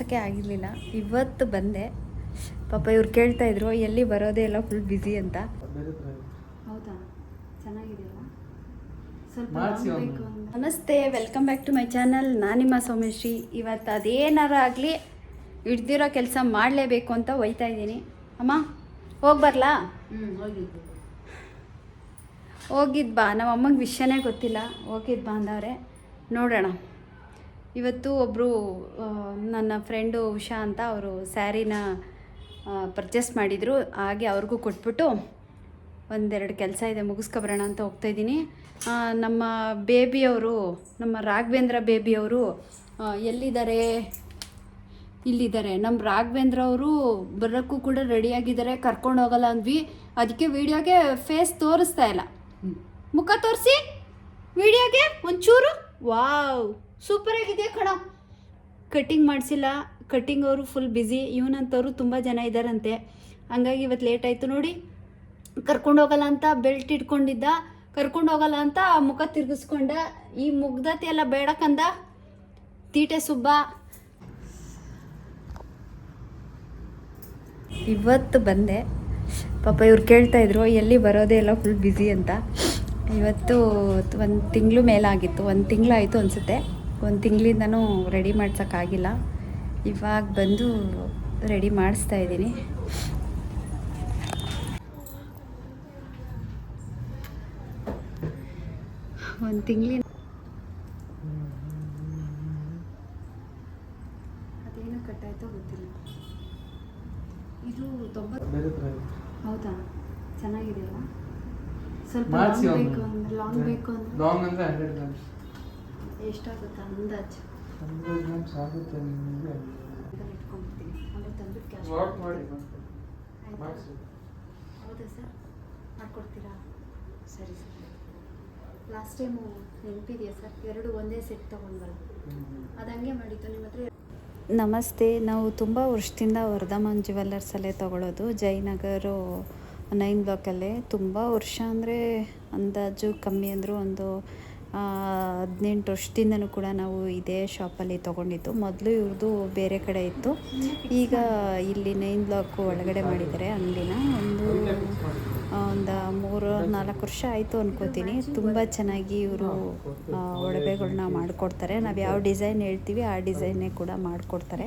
ಮಾಡ್ಸೋಕ್ಕೆ ಆಗಿರಲಿಲ್ಲ. ಇವತ್ತು ಬಂದೆ. ಪಾಪ ಇವ್ರು ಕೇಳ್ತಾ ಇದ್ರು ಎಲ್ಲಿ ಬರೋದೇ ಇಲ್ಲ ಫುಲ್ ಬ್ಯುಸಿ ಅಂತ. ಹೌದಾ? ಚೆನ್ನಾಗಿದೆಯಲ್ಲ? ಸ್ವಲ್ಪ. ನಮಸ್ತೆ welcome back to my channel ನಾನಿಮ್ಮ ನಿಮ್ಮ ಸೋಮೇಶ್ರೀ ಇವತ್ತು ಅದೇನಾರ ಆಗಲಿ ಹಿಡ್ದಿರೋ ಕೆಲಸ ಮಾಡಲೇಬೇಕು ಅಂತ ಒಯ್ತಾ ಇದ್ದೀನಿ. ಅಮ್ಮ ಹೋಗಿ ಬರಲಾ? ಹೋಗಿದ್ದು. ಬಾ. ನಮ್ಮ ಅಮ್ಮಂಗೆ ವಿಷಯನೇ ಗೊತ್ತಿಲ್ಲ. ಹೋಗಿದ್ದು ಬಾ ಅಂದವ್ರೆ. ನೋಡೋಣ. ಇವತ್ತು ಒಬ್ಬರು ನನ್ನ ಫ್ರೆಂಡು ಉಷಾ ಅಂತ ಅವರು ಸ್ಯಾರಿನ ಪರ್ಚೇಸ್ ಮಾಡಿದರು. ಹಾಗೆ ಅವ್ರಿಗೂ ಕೊಟ್ಬಿಟ್ಟು ಒಂದೆರಡು ಕೆಲಸ ಇದೆ, ಮುಗಿಸ್ಕೊಬರೋಣ ಅಂತ ಹೋಗ್ತಾಯಿದ್ದೀನಿ ನಮ್ಮ ಬೇಬಿಯವರು, ನಮ್ಮ ರಾಘವೇಂದ್ರ ಬೇಬಿಯವರು ಎಲ್ಲಿದ್ದಾರೆ? ಇಲ್ಲಿದ್ದಾರೆ. ನಮ್ಮ ರಾಘವೇಂದ್ರ ಅವರು ಬರೋಕ್ಕೂ ಕೂಡ ರೆಡಿಯಾಗಿದ್ದಾರೆ, ಕರ್ಕೊಂಡು ಹೋಗಲ್ಲ ಅಂದ್ವಿ. ಅದಕ್ಕೆ ವಿಡಿಯೋಗೆ ಫೇಸ್ ತೋರಿಸ್ತಾ ಇಲ್ಲ. ಮುಖ ತೋರಿಸಿ. ವಿಡಿಯೋಗೆ ಒಂಚೂರು. ವಾವ್. ಸೂಪರ್ ಆಗಿದೆ ಕಣ. ಕಟ್ಟಿಂಗ್ ಮಾಡಿಸಿಲ್ಲ. ಕಟ್ಟಿಂಗ್ ಅವರು ಫುಲ್ ಬ್ಯುಸಿ ಇವನಂತವರು ತುಂಬ ಜನ ಇದ್ದಾರಂತೆ ಹಂಗಾಗಿ ಇವತ್ತು ಲೇಟ್ ಆಯಿತು ನೋಡಿ. ಕರ್ಕೊಂಡು ಹೋಗಲ್ಲ ಅಂತ ಬೆಲ್ಟ್ ಇಟ್ಕೊಂಡಿದ್ದ. ಕರ್ಕೊಂಡು ಹೋಗಲ್ಲ ಅಂತ ಮುಖ ತಿರ್ಗಿಸ್ಕೊಂಡ. ಈ ಮುಗ್ಧತೆ ಎಲ್ಲ ಬೇಡ ಕಂದ. ತೀಟೆ ಸುಬ್ಬ. ಇವತ್ತು ಬಂದೆ. ಪಾಪ ಇವ್ರು ಕೇಳ್ತಾ ಇದ್ರು, ಎಲ್ಲಿ ಬರೋದೇ ಇಲ್ಲ ಫುಲ್ ಬ್ಯುಸಿ ಅಂತ. ಇವತ್ತು ಒಂದು ತಿಂಗಳು ಮೇಲಾಗಿತ್ತು. ಒಂದು ತಿಂಗಳಾಯಿತು ಅನಿಸುತ್ತೆ. ಒಂದು ತಿಂಗಳಿಂದನೂ ರೆಡಿ ಮಾಡ್ಸೋಕ್ಕಾಗಿಲ್ಲ. ಇವಾಗ ಬಂದು ರೆಡಿ ಮಾಡಿಸ್ತಾ ಇದ್ದೀನಿ. ಒಂದು ತಿಂಗಳಿನ ಅದೇನು ಕಟ್ಟಾಯ್ತೋ ಗೊತ್ತಿಲ್ಲ. ಇದು ತೊಂಬತ್ತು. ಹೌದಾ? ಚೆನ್ನಾಗಿದೆಯಲ್ಲ? ಸ್ವಲ್ಪ ಲಾಂಗ್. ಬೇಕು ಅಂದ್ರೆ ಲಾಂಗ್ ಬೇಕು ಅಂದ್ರೆ? ಲಾಂಗ್ ಅಂದ್ರೆ ಹಂಡ್ರೆಡ್ ಗ್ರಾಮ್ಸ್ ಎಷ್ಟಾಗುತ್ತೆ ಅಂದಾಜು? ಹಂಡ್ರೆಡ್ ಗ್ರಾಮ್ಸ್ ಆಗುತ್ತೆ ನಿಮಗೆ ಇದ್ರಲ್ಲಿ ಇಟ್ಕೊಂಡ್ಬಿಡ್ತೀನಿ ಆಮೇಲೆ ತಂದು ಕ್ಯಾಶ್ ವಾಟ್ ಮಾಡಿ ಮಾಡಿಸಿ. ಹೌದಾ ಸರ್? ಮಾಡ್ಕೊಡ್ತೀರಾ? ಸರಿ ಸರ್. ಲಾಸ್ಟ್ ಟೈಮು ನೆನಪಿದೆಯಾ ಸರ್? ಎರಡು ಒಂದೇ ಸೆಟ್ ತೊಗೊಂಡ್ಬಲ್ಲ ಅದು ಹಂಗೆ ಮಾಡಿದ್ದು ನಿಮ್ಮ ಹತ್ರ ನಮಸ್ತೆ ನಾವು ತುಂಬ ವರ್ಷದಿಂದ ವರ್ಧಮಾನ್ ಜ್ಯುವೆಲ್ಲರ್ಸಲ್ಲೇ ತಗೊಳ್ಳೋದು ಜಯನಗರು ನೈನ್ ಬ್ಲಾಕಲ್ಲೇ ತುಂಬ ವರ್ಷ ಅಂದರೆ ಅಂದಾಜು ಕಮ್ಮಿ ಅಂದರೂ ಒಂದು ಹದಿನೆಂಟು ವರ್ಷದಿಂದನೂ ಕೂಡ ನಾವು ಇದೇ ಶಾಪಲ್ಲಿ ತೊಗೊಂಡಿದ್ದು. ಮೊದಲು ಇವ್ರದ್ದು ಬೇರೆ ಕಡೆ ಇತ್ತು. ಈಗ ಇಲ್ಲಿ ನೈನ್ ಬ್ಲಾಕು ಒಳಗಡೆ ಮಾಡಿದ್ದಾರೆ ಅಂಗಡಿನ. ಒಂದು ಒಂದು ಮೂರು ನಾಲ್ಕು ವರ್ಷ ಆಯಿತು ಅನ್ಕೋತೀನಿ. ತುಂಬ ಚೆನ್ನಾಗಿ ಇವರು ಒಡವೆಗಳನ್ನ ಮಾಡಿಕೊಡ್ತಾರೆ. ನಾವು ಯಾವ ಡಿಸೈನ್ ಹೇಳ್ತೀವಿ ಆ ಡಿಸೈನೇ ಕೂಡ ಮಾಡಿಕೊಡ್ತಾರೆ.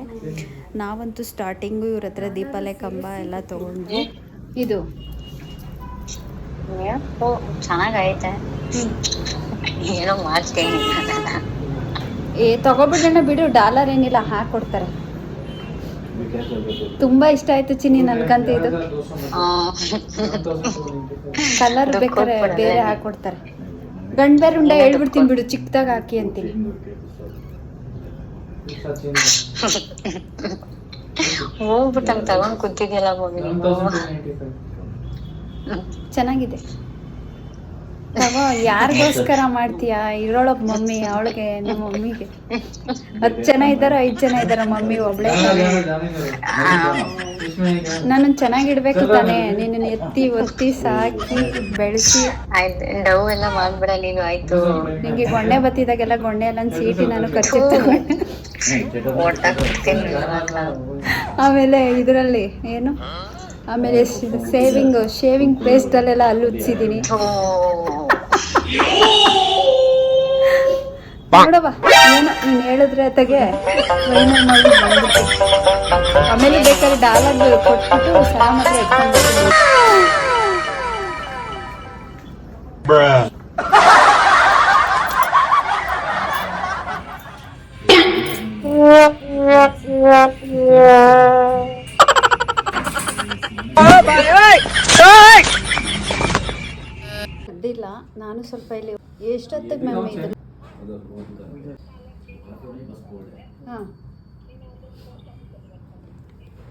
ನಾವಂತೂ ಸ್ಟಾರ್ಟಿಂಗು ಇವ್ರ ಹತ್ರ ದೀಪಾಲೆ ಕಂಬ ಎಲ್ಲ ತೊಗೊಂಡ್ವಿ. ಇದು. ಚೆನ್ನಾಗೈತೆ. ಏನೋ ಮಾಡ್ತೇನೆ ಏ ತಗೋಬಿಡೋಣ ಬಿಡು ಡಾಲರ್ ಏನಿಲ್ಲ ಹಾಕೊಡ್ತಾರೆ. ತುಂಬಾ ಇಷ್ಟ ಆಯ್ತು ಚಿನ್ನಿ ನನ್ಗಂತ ಇದು. ಕಲರ್ ಬೇಕಾದ್ರೆ ಬೇರೆ ಹಾಕೊಡ್ತಾರೆ. ಗಂಡ ಬೇರೆ ಉಂಡ ಹೇಳ್ಬಿಡ್ತೀನಿ ಬಿಡು ಚಿಕ್ಕದಾಗ ಹಾಕಿ ಅಂತೀನಿ. ಹೋಗ್ಬಿಟ್ಟು ಹಂಗ್ ತಗೊಂಡ್ ಕೂತಿದ್ಯಲ್ಲ ಹೋಗಿ ಚೆನ್ನಾಗಿದೆ. ತಗೋ ಯಾರಿಗೋಸ್ಕರ ಮಾಡ್ತೀಯಾ? ಇರೋಳೊಬ್ಬ ಮಮ್ಮಿ ಅವಳಿಗೆ ನಮ್ಮ ಮಮ್ಮಿಗೆ. ಹತ್ತು ಜನ ಇದ್ದಾರೋ ಐದು ಜನ ಇದ್ದಾರ ಮಮ್ಮಿ ಒಬ್ಳೆ ನಾನು ಚೆನ್ನಾಗಿಡ್ಬೇಕು ತಾನೇ. ನಿನ್ನ ಎತ್ತಿ ಒತ್ತಿ ಸಾಕಿ ಬೆಳೆಸಿ. ಆಯ್ತು ಡವ್ ಎಲ್ಲ ಮಾಡ್ಬಿಡ ನೀನು ಆಯ್ತು. ನಿಂಗೆ ಗೊಂಡೆ ಬತ್ತಿದಾಗೆಲ್ಲ ಗೊಂಡೆ ಎಲ್ಲ ಸೀಟಿ ನಾನು ಖರ್ಚಿತ್ತು ಆಮೇಲೆ ಇದರಲ್ಲಿ ಏನು? ಆಮೇಲೆ ಸೇವಿಂಗ್ ಶೇವಿಂಗ್ ಪೇಸ್ಟಲ್ಲೆಲ್ಲ ಅಲ್ಲಿ ಉಚ್ಚಿದ್ದೀನಿ ಥೂ. ನೋಡವ ಏನು ನೀನು ಹೇಳಿದ್ರೆ ತೆಗೆ ಮೈಮೇಲ್ ಮಾಡಿ ಬಂದ್ಬಿಟ್ಟು ಆಮೇಲೆ ಬೇಕಾದ್ರೆ ಡಾಲರ್ ಕೊಟ್ಬಿಟ್ಟು ಸಲ ಮಾತ್ರ ಅಡ್ಡಿಲ್ಲ ನಾನು ಸ್ವಲ್ಪ ಇಲ್ಲಿ ಎಷ್ಟೊತ್ತಿಗೆ ಮ್ಯಾಮ್ ಇದು? ಹಾಂ.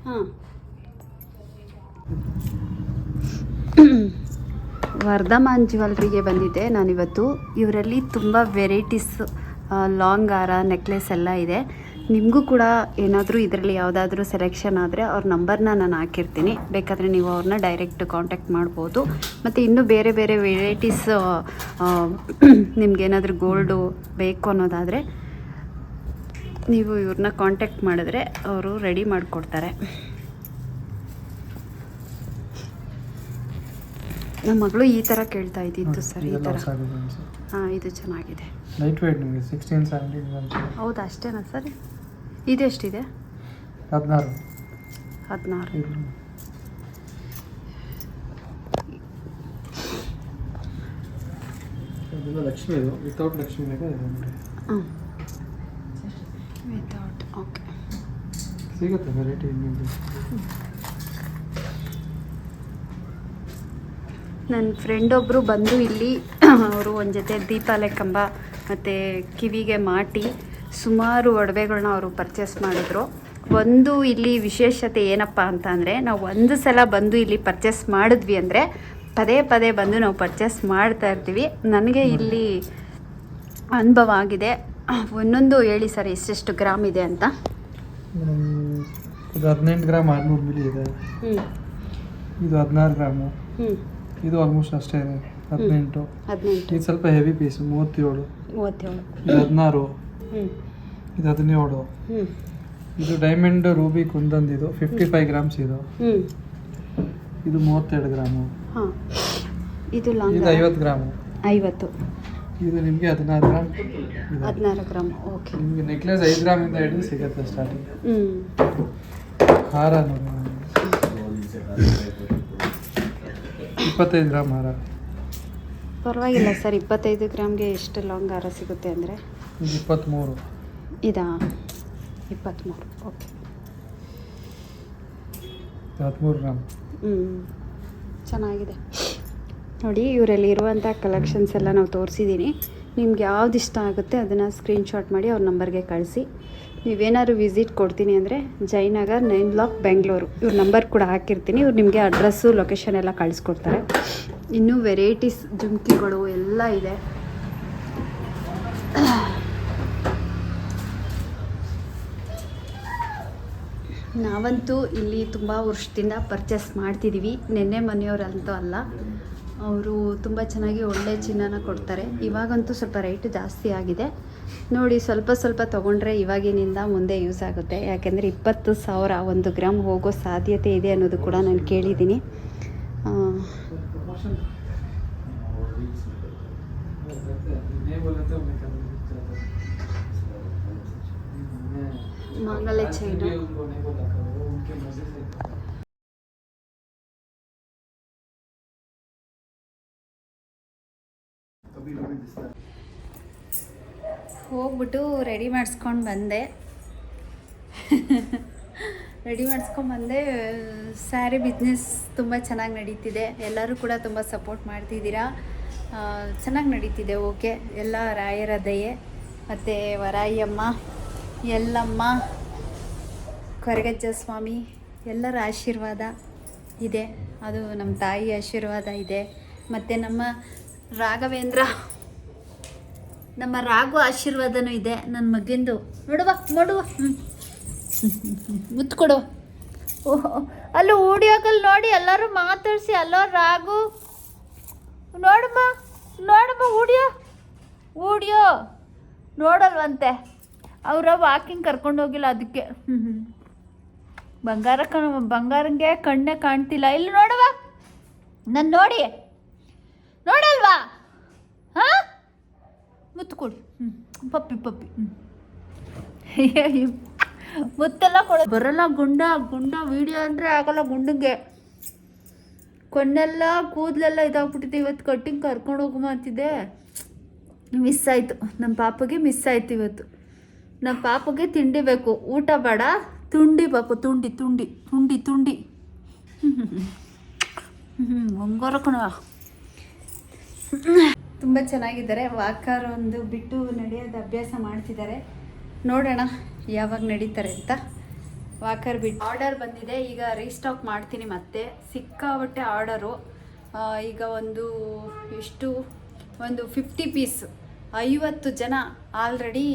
ಹಾಂ. ವರ್ಧಮಾನ್ ಜ್ಯುವೆಲ್ರಿಗೆ ಬಂದಿದ್ದೆ ನಾನಿವತ್ತು. ಇವರಲ್ಲಿ ತುಂಬ ವೆರೈಟೀಸ್ ಲಾಂಗ್ ಹಾರ ನೆಕ್ಲೆಸ್ ಎಲ್ಲ ಇದೆ. ನಿಮಗೂ ಕೂಡ ಏನಾದರೂ ಇದರಲ್ಲಿ ಯಾವುದಾದ್ರೂ ಸೆಲೆಕ್ಷನ್ ಆದರೆ ಅವ್ರ ನಂಬರ್ನ ನಾನು ಹಾಕಿರ್ತೀನಿ. ಬೇಕಾದರೆ ನೀವು ಅವ್ರನ್ನ ಡೈರೆಕ್ಟ್ ಕಾಂಟ್ಯಾಕ್ಟ್ ಮಾಡ್ಬೋದು. ಮತ್ತು ಇನ್ನೂ ಬೇರೆ ಬೇರೆ ವೆರೈಟೀಸ್ ನಿಮಗೇನಾದರೂ ಗೋಲ್ಡು ಬೇಕು ಅನ್ನೋದಾದರೆ ನೀವು ಇವ್ರನ್ನ ಕಾಂಟ್ಯಾಕ್ಟ್ ಮಾಡಿದ್ರೆ ಅವರು ರೆಡಿ ಮಾಡಿಕೊಡ್ತಾರೆ. ನಮ್ಮ ಮಗಳು ಈ ಥರ ಕೇಳ್ತಾ ಇದ್ದಿತ್ತು ಸರ್ ಈ ಥರ ಹಾಂ ಇದು ಚೆನ್ನಾಗಿದೆ. ಹೌದಾ ಅಷ್ಟೇನಾ ಸರ್? ಇದೆಷ್ಟಿದೆ? ಹದಿನಾರು. ಹದಿನಾರು. ಇದು ಇದೆಲ್ಲ ಲಕ್ಷ್ಮಿ ಇದು ವಿತೌಟ್ ಲಕ್ಷ್ಮಿ ಬೇಕಾ ಇದು ನೋಡಿ. ಹ್ಞೂ ವಿತೌಟ್ ಓಕೆ ಸಿಗುತ್ತೆ ವೆರೈಟಿ ಇನ್ನೊಂದು. ನನ್ನ ಫ್ರೆಂಡ್ ಒಬ್ಬರು ಬಂದು ಇಲ್ಲಿ ಅವರು ಒಂದು ಜೊತೆ ದೀಪಾಲೆ ಕಂಬ ಮತ್ತು ಕಿವಿಗೆ ಮಾಟಿ. ಸುಮಾರು ಒಡವೆಗಳನ್ನ ಅವರು ಪರ್ಚೇಸ್ ಮಾಡಿದ್ರು. ಒಂದು ಇಲ್ಲಿ ವಿಶೇಷತೆ ಏನಪ್ಪ ಅಂತ ಅಂದರೆ ನಾವು ಒಂದು ಸಲ ಬಂದು ಇಲ್ಲಿ ಪರ್ಚೇಸ್ ಮಾಡಿದ್ವಿ ಅಂದರೆ ಪದೇ ಪದೇ ಬಂದು ನಾವು ಪರ್ಚೇಸ್ ಮಾಡ್ತಾ ಇರ್ತೀವಿ. ನನಗೆ ಇಲ್ಲಿ ಅನುಭವ ಆಗಿದೆ. ಒಂದೊಂದು ಹೇಳಿ ಸರ್ ಎಷ್ಟೆಷ್ಟು ಗ್ರಾಮ್ ಇದೆ ಅಂತ? ಇದು ಹದಿನೆಂಟು ಗ್ರಾಮ್ ಆರ್ನೂರು ಮಿಲಿ ಇದೆ. ಇದು ಹದಿನಾರು ಗ್ರಾಮು. ಇದು ಆಲ್ಮೋಸ್ಟ್ ಅಷ್ಟೇ ಇದೆ ಹದಿನೆಂಟು. ಹದಿನೆಂಟು. ಇದು ಸ್ವಲ್ಪ ಹೆವಿ ಪೀಸ್ ಮೂವತ್ತೇಳು. ಮೂವತ್ತೇಳು. ಹದಿನಾರು. ಇದು ಹದಿನೇಳು ಇದು ಡೈಮಂಡ್ ರೂಬಿ ಕುಂದನ್ ಇದು ಫಿಫ್ಟಿ ಫೈವ್ ಗ್ರಾಮ್ಸ್ ಇದು ಇದು ಮೂವತ್ತೆರಡು ಗ್ರಾಮು. ಹಾಂ. ಇದು ಐವತ್ತು ಗ್ರಾಮು. ಐವತ್ತು. ಇದು ನಿಮಗೆ ಹದಿನಾರು ಗ್ರಾಮ್. ಹದಿನಾರು ಗ್ರಾಮ್ ಓಕೆ. ನಿಮಗೆ ನೆಕ್ಲೆಸ್ ಐದು ಗ್ರಾಮಿಂದ ಹಿಡಿದು ಸಿಗುತ್ತೆ ಸ್ಟಾರ್ಟಿಂಗ್ ಹಾರ ಇಪ್ಪತ್ತೈದು ಗ್ರಾಮ್ ಹಾರ. ಪರವಾಗಿಲ್ಲ ಸರ್ ಇಪ್ಪತ್ತೈದು ಗ್ರಾಮ್ಗೆ ಎಷ್ಟು ಲಾಂಗ್ ಹಾರ ಸಿಗುತ್ತೆ ಅಂದರೆ? ಇದು ಇಪ್ಪತ್ತ್ಮೂರು ಇದಾ? ಇಪ್ಪತ್ತ್ಮೂರು ಓಕೆ. ಹದಿಮೂರು ಗ್ರಾಮ್. ಹ್ಞೂ ಚೆನ್ನಾಗಿದೆ. ನೋಡಿ ಇವರಲ್ಲಿ ಇರುವಂಥ ಕಲೆಕ್ಷನ್ಸ್ ಎಲ್ಲ ನಾವು ತೋರಿಸಿದ್ದೀನಿ ನಿಮ್ಗೆ ಯಾವ್ದು ಇಷ್ಟ ಆಗುತ್ತೆ ಅದನ್ನು ಸ್ಕ್ರೀನ್ಶಾಟ್ ಮಾಡಿ ಅವ್ರ ನಂಬರ್ಗೆ ಕಳಿಸಿ. ನೀವೇನಾದ್ರು ವಿಸಿಟ್ ಕೊಡ್ತೀನಿ ಅಂದರೆ ಜಯನಗರ್ ನೈನ್ ಬ್ಲಾಕ್ ಬೆಂಗಳೂರು ಇವ್ರ ನಂಬರ್ ಕೂಡ ಹಾಕಿರ್ತೀನಿ. ಇವ್ರು ನಿಮಗೆ ಅಡ್ರೆಸ್ಸು ಲೊಕೇಶನ್ ಎಲ್ಲ ಕಳಿಸ್ಕೊಡ್ತಾರೆ. ಇನ್ನೂ ವೆರೈಟೀಸ್ ಜುಮ್ಕಿಗಳು ಎಲ್ಲ ಇದೆ. ನಾವಂತೂ ಇಲ್ಲಿ ತುಂಬ ವರ್ಷದಿಂದ ಪರ್ಚೇಸ್ ಮಾಡ್ತಿದ್ದೀವಿ ನಿನ್ನೆ ಮನೆಯವರಂತೂ ಅಲ್ಲ. ಅವರು ತುಂಬ ಚೆನ್ನಾಗಿ ಒಳ್ಳೆ ಚಿನ್ನನ ಕೊಡ್ತಾರೆ. ಇವಾಗಂತೂ ಸ್ವಲ್ಪ ರೇಟ್ ಜಾಸ್ತಿ ಆಗಿದೆ. ನೋಡಿ, ಸ್ವಲ್ಪ ಸ್ವಲ್ಪ ತೊಗೊಂಡ್ರೆ ಇವಾಗಿನಿಂದ ಮುಂದೆ ಯೂಸ್ ಆಗುತ್ತೆ. ಯಾಕೆಂದರೆ ಇಪ್ಪತ್ತು ಸಾವಿರ ಒಂದು ಗ್ರಾಮ್ ಹೋಗೋ ಸಾಧ್ಯತೆ ಇದೆ ಅನ್ನೋದು ಕೂಡ ನಾನು ಕೇಳಿದ್ದೀನಿ. ಮಾಂಗಲ್ಯ ಚೈನು ಹೋಗ್ಬಿಟ್ಟು ರೆಡಿ ಮಾಡಿಸ್ಕೊಂಡು ಬಂದೆ. ರೆಡಿ ಮಾಡಿಸ್ಕೊಂಡು ಬಂದೆ. ಸ್ಯಾರಿ ಬಿಸ್ನೆಸ್ ತುಂಬ ಚೆನ್ನಾಗಿ ನಡೀತಿದೆ. ಎಲ್ಲರೂ ಕೂಡ ತುಂಬ ಸಪೋರ್ಟ್ ಮಾಡ್ತಿದ್ದೀರಾ? ಚೆನ್ನಾಗಿ ನಡೀತಿದೆ, ಓಕೆ. ಎಲ್ಲ ರಾಯರ ದಯೆ. ಮತ್ತು ವರಾಯಮ್ಮ. ಎಲ್ಲಮ್ಮ, ಕೊರಗಜ್ಜ ಸ್ವಾಮಿ, ಎಲ್ಲರ ಆಶೀರ್ವಾದ ಇದೆ. ಅದು ನಮ್ಮ ತಾಯಿ ಆಶೀರ್ವಾದ ಇದೆ. ಮತ್ತು ನಮ್ಮ ರಾಘವೇಂದ್ರ, ನಮ್ಮ ರಾಘು ಆಶೀರ್ವಾದನೂ ಇದೆ. ನನ್ನ ಮಗಿಂದು ನೋಡುವ ನೋಡುವ. ಮುತ್ತು ಕೊಡು ಓಹ್, ಅಲ್ಲಿ ಊಡಿಯೋಕಲ್ಲಿ ನೋಡಿ ಎಲ್ಲರೂ ಮಾತಾಡಿಸಿ ಅಲ್ಲೋ ರಾಘು, ನೋಡಮ್ಮ ನೋಡಮ್ಮ, ಊಡಿಯೋ ಊಡಿಯೋ, ನೋಡಲ್ವಂತೆ. ಅವರ ವಾಕಿಂಗ್ ಕರ್ಕೊಂಡು ಹೋಗಿಲ್ಲ ಅದಕ್ಕೆ. ಹ್ಞೂ ಬಂಗಾರ ಕಣ, ಬಂಗಾರಂಗೆ ಕಣ್ಣೇ ಕಾಣ್ತಿಲ್ಲ. ಇಲ್ಲಿ ನೋಡುವ. ನಾನು ನೋಡಿ. ನೋಡಲ್ವಾ? ಹಾಂ? ಮುತ್ತು ಕೊಡು. ಹ್ಞೂ ಪಪ್ಪಿ ಪಪ್ಪಿ. ಹ್ಞೂ ಮುತ್ತೆಲ್ಲ ಕೊಡ. ಬರಲ್ಲ ಗುಂಡ ಗುಂಡ ವಿಡಿಯೋ ಅಂದರೆ ಆಗಲ್ಲ ಗುಂಡಂಗೆ. ಕೊನ್ನೆಲ್ಲ ಕೂದಲೆಲ್ಲ ಇದಾಗ್ಬಿಟ್ಟಿದೆ. ಇವತ್ತು ಕಟ್ಟಿಂಗ್ ಕರ್ಕೊಂಡು ಹೋಗು ಅಂತಿದ್ದೆ. ಮಿಸ್ ಆಯಿತು. ನಮ್ಮ ಪಾಪಗೆ ಮಿಸ್ ಆಯ್ತು ಇವತ್ತು. ನಮ್ಮ ಪಾಪಗೆ ತಿಂಡಿ ಬೇಕು. ಊಟ ಬೇಡ. ತುಂಡಿ ಪಾಪು, ತುಂಡಿ ತುಂಡಿ ತುಂಡಿ ತುಂಡಿ. ಹ್ಞೂ ಬಂಗಾರ ಕಣ ತುಂಬ ಚೆನ್ನಾಗಿದ್ದಾರೆ. ವಾಕರ್ ಒಂದು ಬಿಟ್ಟು ನಡೆಯೋದು ಅಭ್ಯಾಸ ಮಾಡ್ತಿದ್ದಾರೆ. ನೋಡೋಣ ಯಾವಾಗ ನಡೀತಾರೆ ಅಂತ. ವಾಕರ್ ಬಿಟ್ಟು ಆರ್ಡರ್ ಬಂದಿದೆ. ಈಗ ರೀಸ್ಟಾಕ್ ಮಾಡ್ತೀನಿ ಮತ್ತೆ. ಸಿಕ್ಕಾಬಟ್ಟೆ ಆರ್ಡರು. ಈಗ ಒಂದು ಎಷ್ಟು? ಒಂದು ಫಿಫ್ಟಿ ಪೀಸ್ ಐವತ್ತು ಜನ ಆಲ್ರೆಡಿ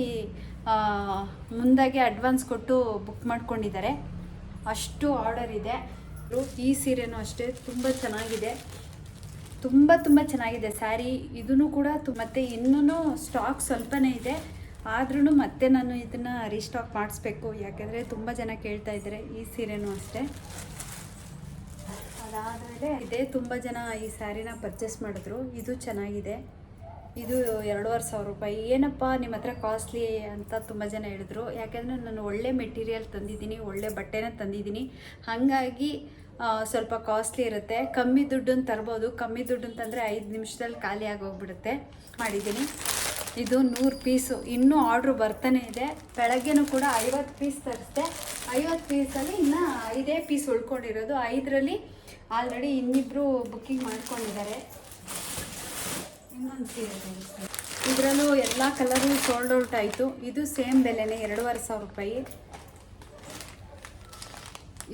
ಮುಂದಾಗೆ ಅಡ್ವಾನ್ಸ್ ಕೊಟ್ಟು ಬುಕ್ ಮಾಡ್ಕೊಂಡಿದ್ದಾರೆ. ಅಷ್ಟು ಆರ್ಡರ್ ಇದೆ. ಈ ಸೀರೆನೂ ಅಷ್ಟೇ, ತುಂಬ ಚೆನ್ನಾಗಿದೆ. ತುಂಬ ತುಂಬ ಚೆನ್ನಾಗಿದೆ ಸ್ಯಾರಿ. ಇದೂ ಕೂಡ ಮತ್ತು ಇನ್ನೂ ಸ್ಟಾಕ್ ಸ್ವಲ್ಪನೇ ಇದೆ. ಆದ್ರೂ ಮತ್ತೆ ನಾನು ಇದನ್ನು ರೀಸ್ಟಾಕ್ ಮಾಡಿಸ್ಬೇಕು. ಯಾಕೆಂದರೆ ತುಂಬ ಜನ ಕೇಳ್ತಾ ಇದ್ದಾರೆ ಈ ಸೀರೆನೂ ಅಷ್ಟೇ. ಅದಾದಮೇಲೆ ಇದೇ, ತುಂಬ ಜನ ಈ ಸ್ಯಾರಿನ ಪರ್ಚೇಸ್ ಮಾಡಿದ್ರು. ಇದು ಚೆನ್ನಾಗಿದೆ. ಇದು ಎರಡೂವರೆ ಸಾವಿರ ರೂಪಾಯಿ. ಏನಪ್ಪ ನಿಮ್ಮ ಹತ್ರ ಕಾಸ್ಟ್ಲಿ ಅಂತ ತುಂಬ ಜನ ಹೇಳಿದ್ರು. ಯಾಕೆಂದರೆ ನಾನು ಒಳ್ಳೆ ಮೆಟೀರಿಯಲ್ ತಂದಿದ್ದೀನಿ, ಒಳ್ಳೆ ಬಟ್ಟೆನ ತಂದಿದ್ದೀನಿ. ಹಾಗಾಗಿ ಸ್ವಲ್ಪ ಕಾಸ್ಟ್ಲಿ ಇರುತ್ತೆ. ಕಮ್ಮಿ ದುಡ್ಡನ್ನು ತರ್ಬೋದು. ಕಮ್ಮಿ ದುಡ್ಡು ಅಂತಂದರೆ ಐದು ನಿಮಿಷದಲ್ಲಿ ಖಾಲಿ ಆಗೋಗ್ಬಿಡುತ್ತೆ. ಮಾಡಿದ್ದೀನಿ. ಇದು ನೂರು ಪೀಸು ಇನ್ನೂ ಆರ್ಡ್ರ್ ಬರ್ತಾನೆ ಇದೆ. ಬೆಳಗ್ಗೆನೂ ಕೂಡ ಐವತ್ತು ಪೀಸ್ ತರಿಸಿದೆ. ಐವತ್ತು ಪೀಸಲ್ಲಿ ಇನ್ನು ಐದೇ ಪೀಸ್ ಉಳ್ಕೊಂಡಿರೋದು. ಐದರಲ್ಲಿ ಆಲ್ರೆಡಿ ಇನ್ನಿಬ್ಬರು ಬುಕ್ಕಿಂಗ್ ಮಾಡ್ಕೊಂಡಿದ್ದಾರೆ. ಇದರಲ್ಲೂ ಎಲ್ಲ ಕಲರು ಸೋಲ್ಡ್ ಔಟ್ ಆಯಿತು. ಇದು ಸೇಮ್ ಬೆಲೆನೇ, ಎರಡೂವರೆ ಸಾವಿರ ರೂಪಾಯಿ.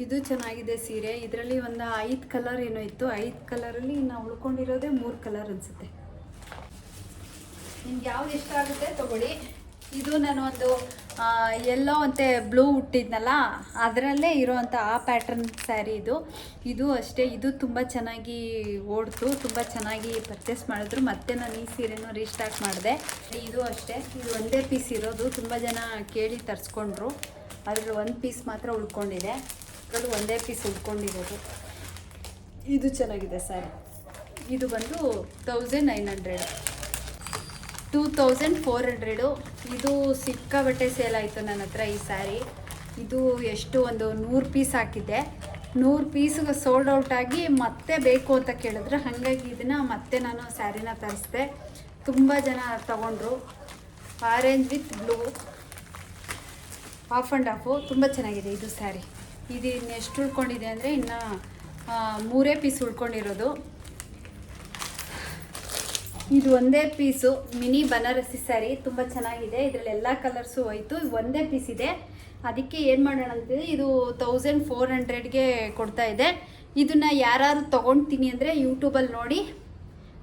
ಇದು ಚೆನ್ನಾಗಿದೆ ಸೀರೆ. ಇದರಲ್ಲಿ ಒಂದು ಐದು ಕಲರ್ ಏನೋ ಇತ್ತು. ಐದು ಕಲರಲ್ಲಿ ನಾವು ಉಳ್ಕೊಂಡಿರೋದೇ ಮೂರು ಕಲರ್ ಅನಿಸುತ್ತೆ. ನಿಮ್ಗೆ ಯಾವ್ದು ಇಷ್ಟ ಆಗುತ್ತೆ ತಗೊಳ್ಳಿ. ಇದು ನಾನು ಒಂದು ಎಲ್ಲೋ ಅಂತೆ ಬ್ಲೂ ಹುಟ್ಟಿದ್ನಲ್ಲ, ಅದರಲ್ಲೇ ಇರೋವಂಥ ಆ ಪ್ಯಾಟರ್ನ್ ಸ್ಯಾರಿ ಇದು. ಇದು ಅಷ್ಟೇ, ಇದು ತುಂಬ ಚೆನ್ನಾಗಿ ಓಡ್ತು, ತುಂಬ ಚೆನ್ನಾಗಿ ಪರ್ಚೇಸ್ ಮಾಡಿದ್ರು. ಮತ್ತೆ ನಾನು ಈ ಸೀರೆನೂ ರೀಸ್ಟಾಕ್ ಮಾಡಿದೆ. ಇದು ಅಷ್ಟೇ, ಇದು ಒಂದೇ ಪೀಸ್ ಇರೋದು. ತುಂಬ ಜನ ಕೇಳಿ ತರಿಸ್ಕೊಂಡ್ರು. ಅದರಲ್ಲಿ ಒಂದು ಪೀಸ್ ಮಾತ್ರ ಉಳ್ಕೊಂಡಿದೆ. ಅದರಲ್ಲೂ ಒಂದೇ ಪೀಸ್ ಉಳ್ಕೊಂಡಿರೋದು. ಇದು ಚೆನ್ನಾಗಿದೆ ಸ್ಯಾರಿ ಇದು ಬಂದು thousand nine hundred two thousand four hundred. ಇದು ಸಿಕ್ಕಾಬಟ್ಟೆ ಸೇಲ್ ಆಯಿತು ನನ್ನ ಹತ್ರ ಈ ಸ್ಯಾರಿ. ಇದು ಎಷ್ಟು ಒಂದು ನೂರು ಪೀಸ್ ಹಾಕಿದ್ದೆ. ನೂರು ಪೀಸ್ಗೆ ಸೋಲ್ಡ್ ಔಟ್ ಆಗಿ ಮತ್ತೆ ಬೇಕು ಅಂತ ಕೇಳಿದ್ರೆ ಹಾಗಾಗಿ ಇದನ್ನು ಮತ್ತೆ ನಾನು ಸ್ಯಾರಿನ ತರಿಸಿದೆ. ತುಂಬ ಜನ ತಗೊಂಡ್ರು. Orange with blue half and half ತುಂಬ ಚೆನ್ನಾಗಿದೆ ಇದು ಸ್ಯಾರಿ. ಇದು ಇನ್ನು ಎಷ್ಟು ಉಳ್ಕೊಂಡಿದೆ ಅಂದರೆ ಇನ್ನು ಮೂರೇ ಪೀಸ್ ಉಳ್ಕೊಂಡಿರೋದು. ಇದು ಒಂದೇ ಪೀಸು, ಮಿನಿ ಬನಾರಸಿ ಸ್ಯಾರಿ, ತುಂಬ ಚೆನ್ನಾಗಿದೆ. ಇದರಲ್ಲಿ ಎಲ್ಲ ಕಲರ್ಸು ಹೋಯ್ತು. ಒಂದೇ ಪೀಸ್ ಇದೆ. ಅದಕ್ಕೆ ಏನು ಮಾಡೋಣ ಅಂತಿದೆ, ಇದು ತೌಸಂಡ್ ಫೋರ್ ಹಂಡ್ರೆಡ್ಗೆ ಕೊಡ್ತಾ ಇದೆ. ಇದನ್ನು ಯಾರು ತೊಗೊಳ್ತೀನಿ ಅಂದರೆ ಯೂಟ್ಯೂಬಲ್ಲಿ ನೋಡಿ.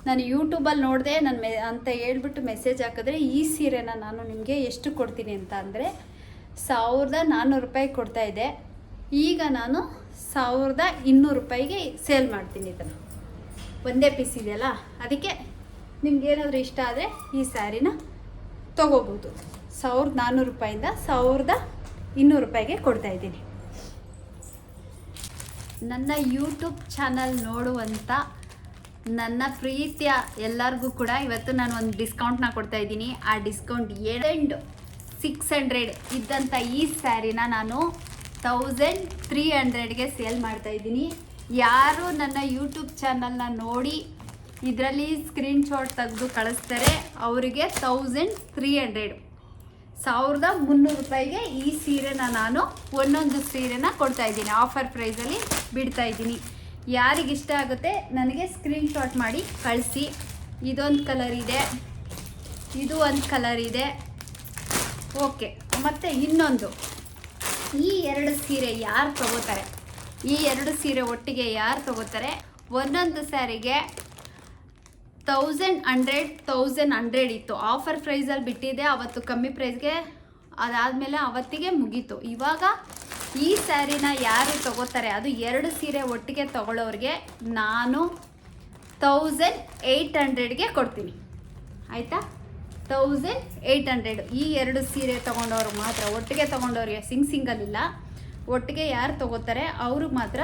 ನಾನು ಯೂಟ್ಯೂಬಲ್ಲಿ ನೋಡಿದೆ, ನಾನು ಮೆ, ಅಂತ ಹೇಳ್ಬಿಟ್ಟು ಮೆಸೇಜ್ ಹಾಕಿದ್ರೆ ಈ ಸೀರೆನ ನಾನು ನಿಮಗೆ ಎಷ್ಟು ಕೊಡ್ತೀನಿ ಅಂತ ಅಂದರೆ, ಸಾವಿರದ ನಾನ್ನೂರು ರೂಪಾಯಿ ಕೊಡ್ತಾ ಇದೆ. ಈಗ ನಾನು ಸಾವಿರದ ಇನ್ನೂರು ರೂಪಾಯಿಗೆ ಸೇಲ್ ಮಾಡ್ತೀನಿ ಇದನ್ನು. ಒಂದೇ ಪೀಸ್ ಇದೆಯಲ್ಲ, ಅದಕ್ಕೆ ನಿಮ್ಗೆ ಏನಾದರೂ ಇಷ್ಟ ಆದರೆ ಈ ಸ್ಯಾರಿನ ತೊಗೋಬೋದು. ಸಾವಿರದ ನಾನ್ನೂರು ರೂಪಾಯಿಂದ ಸಾವಿರದ ಇನ್ನೂರು ರೂಪಾಯಿಗೆ ಕೊಡ್ತಾ ಇದ್ದೀನಿ. ನನ್ನ ಯೂಟ್ಯೂಬ್ ಚಾನಲ್ ನೋಡುವಂಥ ನನ್ನ ಪ್ರೀತಿಯ ಎಲ್ಲರಿಗೂ ಕೂಡ ಇವತ್ತು ನಾನು ಒಂದು ಡಿಸ್ಕೌಂಟ್ನ ಕೊಡ್ತಾ ಇದ್ದೀನಿ. ಆ ಡಿಸ್ಕೌಂಟ್ ಎರಡು ಸಿಕ್ಸ್ ಹಂಡ್ರೆಡ್ ಇದ್ದಂಥ ಈ ಸ್ಯಾರಿನ ನಾನು ತೌಸಂಡ್ ತ್ರೀ ಹಂಡ್ರೆಡ್ಗೆ ಸೇಲ್ ಮಾಡ್ತಾ ಇದ್ದೀನಿ. ಯಾರು ನನ್ನ ಯೂಟ್ಯೂಬ್ ಚಾನಲ್ನ ನೋಡಿ ಇದರಲ್ಲಿ ಸ್ಕ್ರೀನ್ಶಾಟ್ ತೆಗೆದು ಕಳಿಸ್ತಾರೆ. ಅವರಿಗೆ ತೌಸಂಡ್ ತ್ರೀ ಹಂಡ್ರೆಡ್ ಸಾವಿರದ ಮುನ್ನೂರು ರೂಪಾಯಿಗೆ ಈ ಸೀರೆನ ನಾನು ಒಂದೊಂದು ಸೀರೆನ ಕೊಡ್ತಾ ಇದ್ದೀನಿ. ಆಫರ್ ಪ್ರೈಸಲ್ಲಿ ಬಿಡ್ತಾ ಇದ್ದೀನಿ. ಯಾರಿಗಿಷ್ಟ ಆಗುತ್ತೆ ನನಗೆ ಸ್ಕ್ರೀನ್ಶಾಟ್ ಮಾಡಿ ಕಳಿಸಿ. ಇದೊಂದು ಕಲರ್ ಇದೆ. ಇದು ಒಂದು ಕಲರ್ ಇದೆ. ಓಕೆ ಮತ್ತು ಇನ್ನೊಂದು. ಈ ಎರಡು ಸೀರೆ ಯಾರು ತಗೋತಾರೆ? ಈ ಎರಡು ಸೀರೆ ಒಟ್ಟಿಗೆ ಯಾರು ತಗೋತಾರೆ? ಒಂದೊಂದು ಸ್ಯಾರಿಗೆ ತೌಸಂಡ್ ಹಂಡ್ರೆಡ್ ತೌಸಂಡ್ ಹಂಡ್ರೆಡ್ ಇತ್ತು. ಆಫರ್ ಪ್ರೈಸಲ್ಲಿ ಬಿಟ್ಟಿದೆ, ಅವತ್ತು ಕಮ್ಮಿ ಪ್ರೈಸ್ಗೆ ಅದಾದಮೇಲೆ ಅವತ್ತಿಗೆ ಮುಗೀತು. ಇವಾಗ ಈ ಸ್ಯಾರಿನ ಯಾರು ತಗೋತಾರೆ, ಅದು ಎರಡು ಸೀರೆ ಒಟ್ಟಿಗೆ ತಗೊಳ್ಳೋರಿಗೆ ನಾನು ತೌಸಂಡ್ ಏಯ್ಟ್ ಹಂಡ್ರೆಡ್ಗೆ ಕೊಡ್ತೀನಿ. ಆಯಿತಾ? ತೌಸಂಡ್ ಏಯ್ಟ್ ಹಂಡ್ರೆಡ್ ಈ ಎರಡು ಸೀರೆ ತೊಗೊಂಡವ್ರು ಮಾತ್ರ, ಒಟ್ಟಿಗೆ ತೊಗೊಂಡವ್ರಿಗೆ ಸಿಂಗ್ ಸಿಂಗಲ್ ಇಲ್ಲ. ಒಟ್ಟಿಗೆ ಯಾರು ತಗೋತಾರೆ ಅವ್ರಿಗೆ ಮಾತ್ರ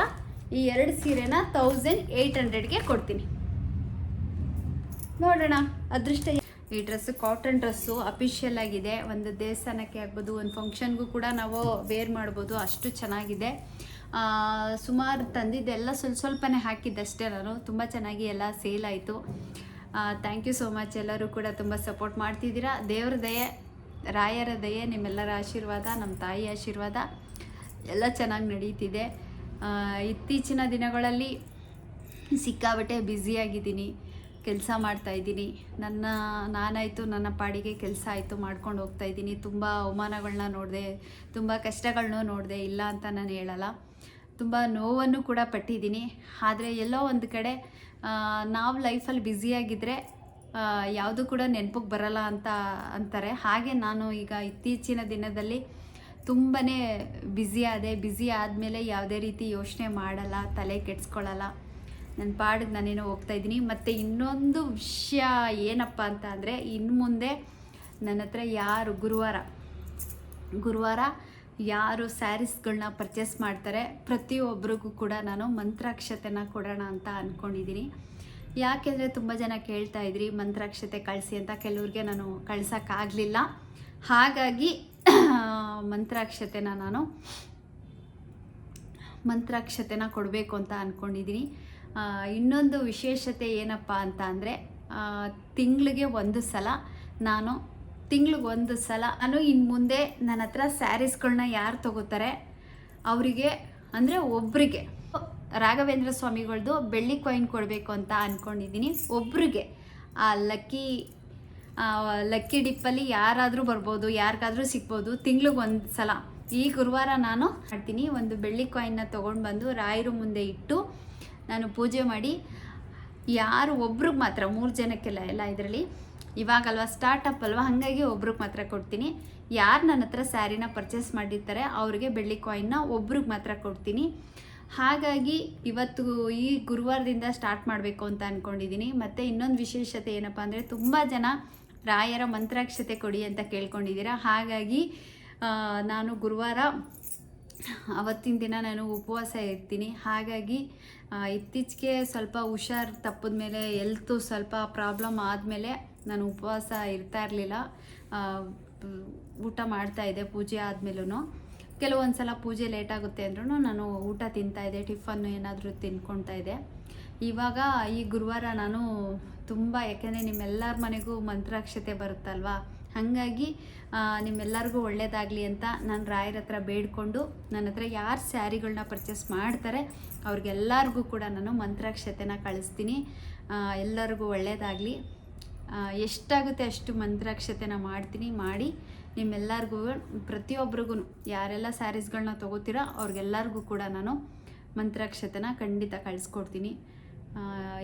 ಈ ಎರಡು ಸೀರೆನ ತೌಸಂಡ್ ಏಯ್ಟ್ ಹಂಡ್ರೆಡ್ಗೆ ಕೊಡ್ತೀನಿ. ನೋಡೋಣ. ಅದೃಷ್ಟ ಈ ಡ್ರೆಸ್ಸು ಕಾಟನ್ ಡ್ರೆಸ್ಸು ಅಫಿಷಿಯಲ್ ಆಗಿದೆ. ಒಂದು ದೇವಸ್ಥಾನಕ್ಕೆ ಆಗ್ಬೋದು, ಒಂದು ಫಂಕ್ಷನ್ಗೂ ಕೂಡ ನಾವು ವೇರ್ ಮಾಡ್ಬೋದು. ಅಷ್ಟು ಚೆನ್ನಾಗಿದೆ. ಸುಮಾರು ತಂದಿದ್ದೆಲ್ಲ ಸ್ವಲ್ಪ ಸ್ವಲ್ಪನೇ ಹಾಕಿದ್ದಷ್ಟೇ ನಾನು. ತುಂಬ ಚೆನ್ನಾಗಿ ಎಲ್ಲ ಸೇಲ್ ಆಯಿತು. ಥ್ಯಾಂಕ್ ಯು ಸೋ ಮಚ್ ಎಲ್ಲರೂ ಕೂಡ ತುಂಬ ಸಪೋರ್ಟ್ ಮಾಡ್ತಿದ್ದೀರಾ. ದೇವ್ರ ದಯೆ, ರಾಯರ ದಯೆ, ನಿಮ್ಮೆಲ್ಲರ ಆಶೀರ್ವಾದ ನಮ್ಮ ತಾಯಿ ಆಶೀರ್ವಾದ, ಎಲ್ಲ ಚೆನ್ನಾಗಿ ನಡೀತಿದೆ. ಇತ್ತೀಚಿನ ದಿನಗಳಲ್ಲಿ ಸಿಕ್ಕಾಬಟ್ಟೆ ಬ್ಯುಸಿಯಾಗಿದ್ದೀನಿ ಕೆಲಸ ಮಾಡ್ತಾಯಿದ್ದೀನಿ ನನ್ನ, ನಾನಾಯಿತು, ನನ್ನ ಪಾಡಿಗೆ ಕೆಲಸ ಆಯಿತು, ಮಾಡ್ಕೊಂಡು ಹೋಗ್ತಾ ಇದ್ದೀನಿ. ತುಂಬ ಅವಮಾನಗಳನ್ನ ನೋಡಿದೆ, ತುಂಬ ಕಷ್ಟಗಳನ್ನೂ ನೋಡಿದೆ, ಇಲ್ಲ ಅಂತ ನಾನು ಹೇಳಲ್ಲ. ತುಂಬ ನೋವನ್ನು ಕೂಡ ಪಟ್ಟಿದ್ದೀನಿ. ಆದರೆ ಎಲ್ಲೋ ಒಂದು ಕಡೆ ನಾವು ಲೈಫಲ್ಲಿ ಬ್ಯುಸಿಯಾಗಿದ್ದರೆ ಯಾವುದು ಕೂಡ ನೆನಪಿಗೆ ಬರಲ್ಲ ಅಂತ ಅಂತಾರೆ. ಹಾಗೆ ನಾನು ಈಗ ಇತ್ತೀಚಿನ ದಿನದಲ್ಲಿ ತುಂಬಾ ಬ್ಯುಸಿ ಆದೆ. ಬ್ಯುಸಿ ಆದಮೇಲೆ ಯಾವುದೇ ರೀತಿ ಯೋಚನೆ ಮಾಡಲ್ಲ, ತಲೆ ಕೆಡ್ಸ್ಕೊಳ್ಳಲ್ಲ ನನ್ನ ಪಾಡಿಗೆ ನಾನೇನೋ ಹೋಗ್ತಾ ಇದ್ದೀನಿ. ಮತ್ತು ಇನ್ನೊಂದು ವಿಷಯ ಏನಪ್ಪ ಅಂತ ಅಂದರೆ, ಇನ್ನು ಮುಂದೆ ನನ್ನ ಹತ್ರ ಯಾರು ಗುರುವಾರ ಗುರುವಾರ ಯಾರು ಸ್ಯಾರೀಸ್ಗಳನ್ನ ಪರ್ಚೇಸ್ ಮಾಡ್ತಾರೆ ಪ್ರತಿಯೊಬ್ಬರಿಗೂ ಕೂಡ ನಾನು ಮಂತ್ರಾಕ್ಷತೆನ ಕೊಡೋಣ ಅಂತ ಅಂದ್ಕೊಂಡಿದ್ದೀನಿ ಯಾಕೆಂದರೆ ತುಂಬ ಜನ ಕೇಳ್ತಾ ಇದ್ರಿ, ಮಂತ್ರಾಕ್ಷತೆ ಕಳಿಸಿ ಅಂತ ಕೆಲವ್ರಿಗೆ ನಾನು ಕಳ್ಸೋಕ್ಕಾಗಲಿಲ್ಲ ಹಾಗಾಗಿ ಮಂತ್ರಾಕ್ಷತೆನ ನಾನು, ಮಂತ್ರಾಕ್ಷತೆನ ಕೊಡಬೇಕು ಅಂತ ಅಂದ್ಕೊಂಡಿದ್ದೀನಿ ಇನ್ನೊಂದು ವಿಶೇಷತೆ ಏನಪ್ಪ ಅಂತ ಅಂದರೆ ತಿಂಗಳಿಗೆ ಒಂದು ಸಲ. ನಾನು ತಿಂಗ್ಳಿಗೆ ಒಂದು ಸಲ. ನಾನು ಇನ್ನು ಮುಂದೆ ನನ್ನ ಹತ್ರ ಸ್ಯಾರೀಸ್ಗಳನ್ನ ಯಾರು ತಗೋತಾರೆ? ಅವರಿಗೆ ಅಂದರೆ ಒಬ್ಬರಿಗೆ ರಾಘವೇಂದ್ರ ಸ್ವಾಮಿಗಳ್ದು ಬೆಳ್ಳಿ ಕಾಯಿನ್ ಕೊಡಬೇಕು ಅಂತ ಅಂದ್ಕೊಂಡಿದ್ದೀನಿ ಒಬ್ರಿಗೆ. ಆ ಲಕ್ಕಿ ಲಕ್ಕಿ ಡಿಪ್ಪಲ್ಲಿ ಯಾರಾದರೂ ಬರ್ಬೋದು, ಯಾರಿಗಾದರೂ ಸಿಗ್ಬೋದು, ತಿಂಗ್ಳಿಗೆ ಒಂದು ಸಲ. ಈ ಗುರುವಾರ ನಾನು ಮಾಡ್ತೀನಿ. ಒಂದು ಬೆಳ್ಳಿ ಕಾಯಿನ್ನ ತೊಗೊಂಡು ಬಂದು ರಾಯರು ಮುಂದೆ ಇಟ್ಟು ನಾನು ಪೂಜೆ ಮಾಡಿ, ಯಾರು ಒಬ್ರಿಗೆ ಮಾತ್ರ, ಮೂರು ಜನಕ್ಕೆಲ್ಲ, ಎಲ್ಲ ಇದರಲ್ಲಿ, ಇವಾಗಲ್ವ ಸ್ಟಾರ್ಟಪ್ ಅಲ್ವಾ, ಹಾಗಾಗಿ ಒಬ್ರಿಗೆ ಮಾತ್ರ ಕೊಡ್ತೀನಿ. ಯಾರು ನನ್ನ ಹತ್ರ ಸ್ಯಾರಿನ ಪರ್ಚೇಸ್ ಮಾಡಿರ್ತಾರೆ, ಅವ್ರಿಗೆ ಬೆಳ್ಳಿ ಕಾಯಿನ್ನ ಒಬ್ರಿಗೆ ಮಾತ್ರ ಕೊಡ್ತೀನಿ. ಹಾಗಾಗಿ, ಇವತ್ತು ಈ ಗುರುವಾರದಿಂದ ಸ್ಟಾರ್ಟ್ ಮಾಡಬೇಕು ಅಂತ ಅಂದ್ಕೊಂಡಿದ್ದೀನಿ ಮತ್ತು ಇನ್ನೊಂದು ವಿಶೇಷತೆ ಏನಪ್ಪ ಅಂದರೆ, ತುಂಬ ಜನ ರಾಯರ ಮಂತ್ರಾಕ್ಷತೆ ಕೊಡಿ ಅಂತ ಕೇಳ್ಕೊಂಡಿದ್ದೀರಾ ಹಾಗಾಗಿ ನಾನು ಗುರುವಾರ, ಅವತ್ತಿನ ದಿನ ನಾನು ಉಪವಾಸ ಇರ್ತೀನಿ. ಹಾಗಾಗಿ ಇತ್ತೀಚೆಗೆ ಸ್ವಲ್ಪ ಹುಷಾರು ತಪ್ಪಿದ ಮೇಲೆ ಎಲ್ತು ಸ್ವಲ್ಪ ಪ್ರಾಬ್ಲಮ್ ಆದಮೇಲೆ ನಾನು ಉಪವಾಸ ಇರ್ತಾ ಇರಲಿಲ್ಲ. ಊಟ ಮಾಡ್ತಾ ಇದ್ದೆ ಪೂಜೆ ಆದಮೇಲೂ ಕೆಲವೊಂದು ಸಲ ಪೂಜೆ ಲೇಟ್ ಆಗುತ್ತೆ ಅಂದ್ರೂ ನಾನು ಊಟ ತಿಂತಾ ಇದ್ದೆ ಟಿಫನ್ನು ಏನಾದರೂ ತಿನ್ಕೊತಾ ಇದ್ದೆ. ಇವಾಗ ಈ ಗುರುವಾರ ನಾನು ತುಂಬ, ಯಾಕೆಂದರೆ ನಿಮ್ಮೆಲ್ಲರ ಮನೆಗೂ ಮಂತ್ರಾಕ್ಷತೆ ಬರುತ್ತಲ್ವಾ? ಹಾಗಾಗಿ ನಿಮ್ಮೆಲ್ಲರಿಗೂ ಒಳ್ಳೇದಾಗಲಿ ಅಂತ ನಾನು ರಾಯರ ಹತ್ರ ಬೇಡ್ಕೊಂಡು ನನ್ನ ಹತ್ರ ಯಾರು ಸ್ಯಾರಿಗಳನ್ನ ಪರ್ಚೇಸ್ ಮಾಡ್ತಾರೆ, ಅವ್ರಿಗೆಲ್ಲರಿಗೂ ಕೂಡ ನಾನು ಮಂತ್ರಾಕ್ಷತೆನ ಕಳಿಸ್ತೀನಿ. ಎಲ್ಲರಿಗೂ ಒಳ್ಳೇದಾಗಲಿ. ಎಷ್ಟಾಗುತ್ತೆ ಅಷ್ಟು ಮಂತ್ರಾಕ್ಷತೆನ ಮಾಡ್ತೀನಿ, ಮಾಡಿ ನಿಮ್ಮೆಲ್ಲರಿಗೂ, ಪ್ರತಿಯೊಬ್ರಿಗೂ ಯಾರೆಲ್ಲ ಸ್ಯಾರೀಸ್ಗಳನ್ನ ತೊಗೋತೀರೋ ಅವ್ರಿಗೆಲ್ಲರಿಗೂ ಕೂಡ ನಾನು ಮಂತ್ರಾಕ್ಷತೆನ ಖಂಡಿತ ಕಳಿಸ್ಕೊಡ್ತೀನಿ.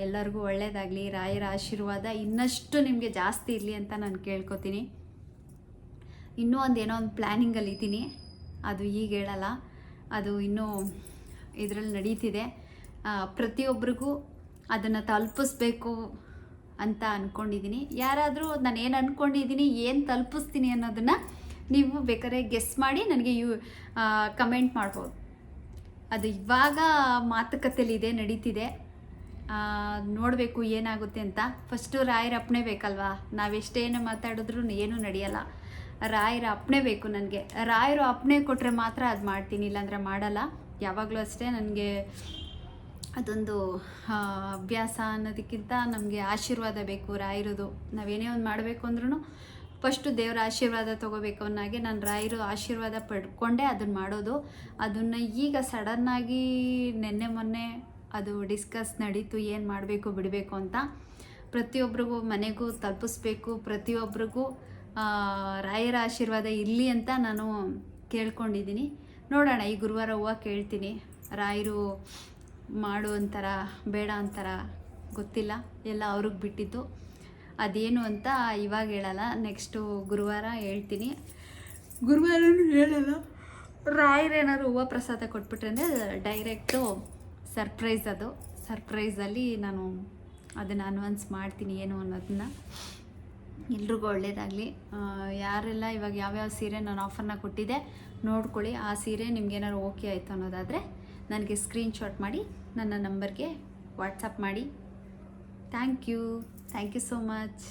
ಎಲ್ಲರಿಗೂ ಒಳ್ಳೆಯದಾಗಲಿ ರಾಯರ ಆಶೀರ್ವಾದ ಇನ್ನಷ್ಟು ನಿಮಗೆ ಜಾಸ್ತಿ ಇರಲಿ ಅಂತ ನಾನು ಕೇಳ್ಕೊತೀನಿ. ಇನ್ನೂ ಒಂದು ಏನೋ ಒಂದು ಪ್ಲ್ಯಾನಿಂಗಲ್ಲಿ ಇದ್ದೀನಿ. ಅದು ಈಗ ಹೇಳಲ್ಲ. ಅದು ಇನ್ನೂ ಇದರಲ್ಲಿ ನಡೀತಿದೆ. ಪ್ರತಿಯೊಬ್ಬರಿಗೂ ಅದನ್ನು ತಲುಪಿಸ್ಬೇಕು ಅಂತ ಅಂದ್ಕೊಂಡಿದ್ದೀನಿ ಯಾರಾದರೂ ನಾನು ಏನು ಅಂದ್ಕೊಂಡಿದ್ದೀನಿ ಏನು ತಲುಪಿಸ್ತೀನಿ ಅನ್ನೋದನ್ನು ನೀವು ಬೇಕಾದ್ರೆ ಗೆಸ್ ಮಾಡಿ ನನಗೆ ಯು ಕಮೆಂಟ್ ಮಾಡ್ಬೋದು. ಅದು ಇವಾಗ ಮಾತುಕತೆಯಲ್ಲಿದೆ ನಡೀತಿದೆ. ನೋಡಬೇಕು ಏನಾಗುತ್ತೆ ಅಂತ. ಫಸ್ಟು ರಾಯರ ಅಪ್ಪಣೆ ಬೇಕಲ್ವಾ? ನಾವೆಷ್ಟೇನು ಮಾತಾಡಿದ್ರೂ ಏನೂ ನಡೆಯಲ್ಲ. ರಾಯರ ಅಪ್ಪಣೆ ಬೇಕು ನನಗೆ. ರಾಯರು ಅಪ್ಪಣೆ ಕೊಟ್ಟರೆ ಮಾತ್ರ ಅದು ಮಾಡ್ತೀನಿ, ಇಲ್ಲಾಂದರೆ ಮಾಡಲ್ಲ. ಯಾವಾಗಲೂ ಅಷ್ಟೇ ನನಗೆ ಅದೊಂದು ಅಭ್ಯಾಸ ಅನ್ನೋದಕ್ಕಿಂತ ನಮಗೆ ಆಶೀರ್ವಾದ ಬೇಕು ರಾಯರದು. ನಾವೇನೇ ಒಂದು ಮಾಡಬೇಕು ಅಂದ್ರೂ ಫಸ್ಟು ದೇವರ ಆಶೀರ್ವಾದ ತೊಗೋಬೇಕು ಹಾಗೆ ನಾನು ರಾಯರು ಆಶೀರ್ವಾದ ಪಡ್ಕೊಂಡೇ ಅದನ್ನು ಮಾಡೋದು. ಅದನ್ನು ಈಗ ಸಡನ್ನಾಗಿ ನಿನ್ನೆ ಮೊನ್ನೆ ಅದು ಡಿಸ್ಕಸ್ ನಡೀತು, ಏನು ಮಾಡಬೇಕು, ಬಿಡಬೇಕು ಅಂತ ಪ್ರತಿಯೊಬ್ಬರಿಗೂ ಮನೆಗೂ ತಲುಪಿಸ್ಬೇಕು. ಪ್ರತಿಯೊಬ್ಬರಿಗೂ ರಾಯರ ಆಶೀರ್ವಾದ ಇರಲಿ ಅಂತ ನಾನು ಕೇಳ್ಕೊಂಡಿದ್ದೀನಿ. ನೋಡೋಣ, ಈ ಗುರುವಾರ ಹೂವು ಕೇಳ್ತೀನಿ. ರಾಯರು ಮಾಡು ಅಂತಾರ, ಬೇಡ ಅಂತಾರ, ಗೊತ್ತಿಲ್ಲ. ಎಲ್ಲ ಅವ್ರಿಗೆ ಬಿಟ್ಟಿದ್ದು. ಅದೇನು ಅಂತ ಇವಾಗ ಹೇಳಲ್ಲ. ನೆಕ್ಸ್ಟು ಗುರುವಾರ ಹೇಳ್ತೀನಿ. ಗುರುವಾರನೂ ಹೇಳಲ್ಲ. ರಾಯರೇನಾದ್ರು ಹೂವು ಪ್ರಸಾದ ಕೊಟ್ಬಿಟ್ರೆ ಅಂದರೆ ಡೈರೆಕ್ಟು ಸರ್ಪ್ರೈಸ್ ಅದು. ಸರ್ಪ್ರೈಸಲ್ಲಿ ನಾನು ಅದನ್ನು ಅನ್ವನ್ಸ್ ಮಾಡ್ತೀನಿ ಏನು ಅನ್ನೋದನ್ನ. ಎಲ್ರಿಗೂ ಒಳ್ಳೇದಾಗಲಿ. ಯಾರೆಲ್ಲ ಇವಾಗ ಯಾವ್ಯಾವ ಸೀರೆ ನಾನು ಆಫರ್ನ ಕೊಟ್ಟಿದ್ದೆ, ನೋಡ್ಕೊಳ್ಳಿ. ಆ ಸೀರೆ ನಿಮ್ಗೇನಾದ್ರು ಓಕೆ ಆಯಿತು ಅನ್ನೋದಾದರೆ ನನಗೆ ಸ್ಕ್ರೀನ್ಶಾಟ್ ಮಾಡಿ, ನನ್ನ ನಂಬರ್ಗೆ ವಾಟ್ಸಪ್ ಮಾಡಿ. Thank you. Thank you so much.